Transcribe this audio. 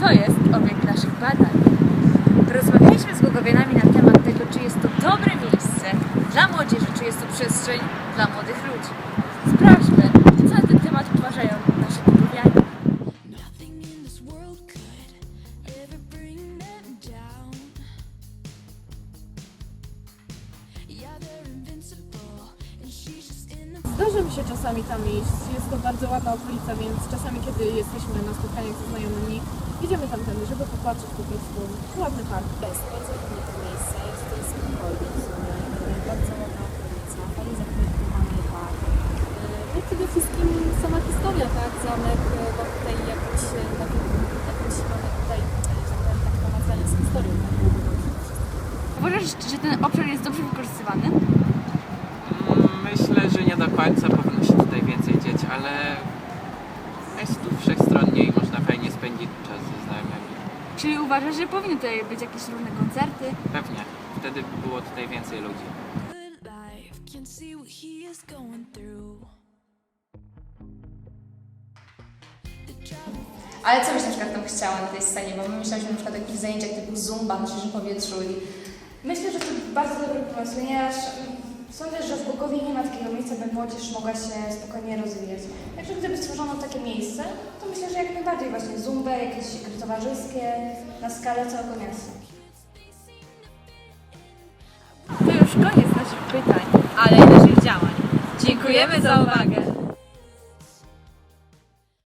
To jest obiekt naszych badań. Rozmawialiśmy z Głogowianami na temat tego, czy jest to dobre miejsce dla młodzieży, czy jest to przestrzeń dla młodych ludzi. Sprawdźmy, co na ten temat uważają nasi Głogowianie. Yeah, they're invincible, Zdarza mi się czasami tam iść. Jest to bardzo ładna okolica, więc czasami, kiedy jesteśmy na spotkaniach ze znajomymi, idziemy tamtędy, żeby popatrzeć po prostu. Ładny park. Jest bardzo ładne to miejsce, jest tutaj spokojnie w sumie, e, bardzo ładna okolica, fajnie zaprojektowany park. E, No i przede wszystkim sama historia, tak, zamek, e, bo tutaj jakoś, e, jakoś, jakoś mamy tutaj, e, że tak powiązanie z historią, tak, Uważasz, że ten obszar jest dobrze wykorzystywany? Końca powinno się tutaj więcej dzieć, ale jest tu wszechstronnie i można fajnie spędzić czas ze znajomymi. Czyli uważasz, że powinny tutaj być jakieś różne koncerty? Pewnie, wtedy by było tutaj więcej ludzi. Ale co byś na przykład tam chciała na tej scenie? Bo my myśleliśmy na przykład o jakichś zajęciach typu zumba na świeżym powietrzu i Myślę, że to bardzo dobry pomysł, ponieważ sądzę, że w Głogowie nie ma takiego miejsca, by młodzież mogła się spokojnie rozwijać. Także gdyby stworzono takie miejsce, to myślę, że jak najbardziej właśnie zumbę, jakieś gry towarzyskie na skalę całego miasta. To już koniec naszych pytań, ale i naszych działań. Dziękujemy za uwagę!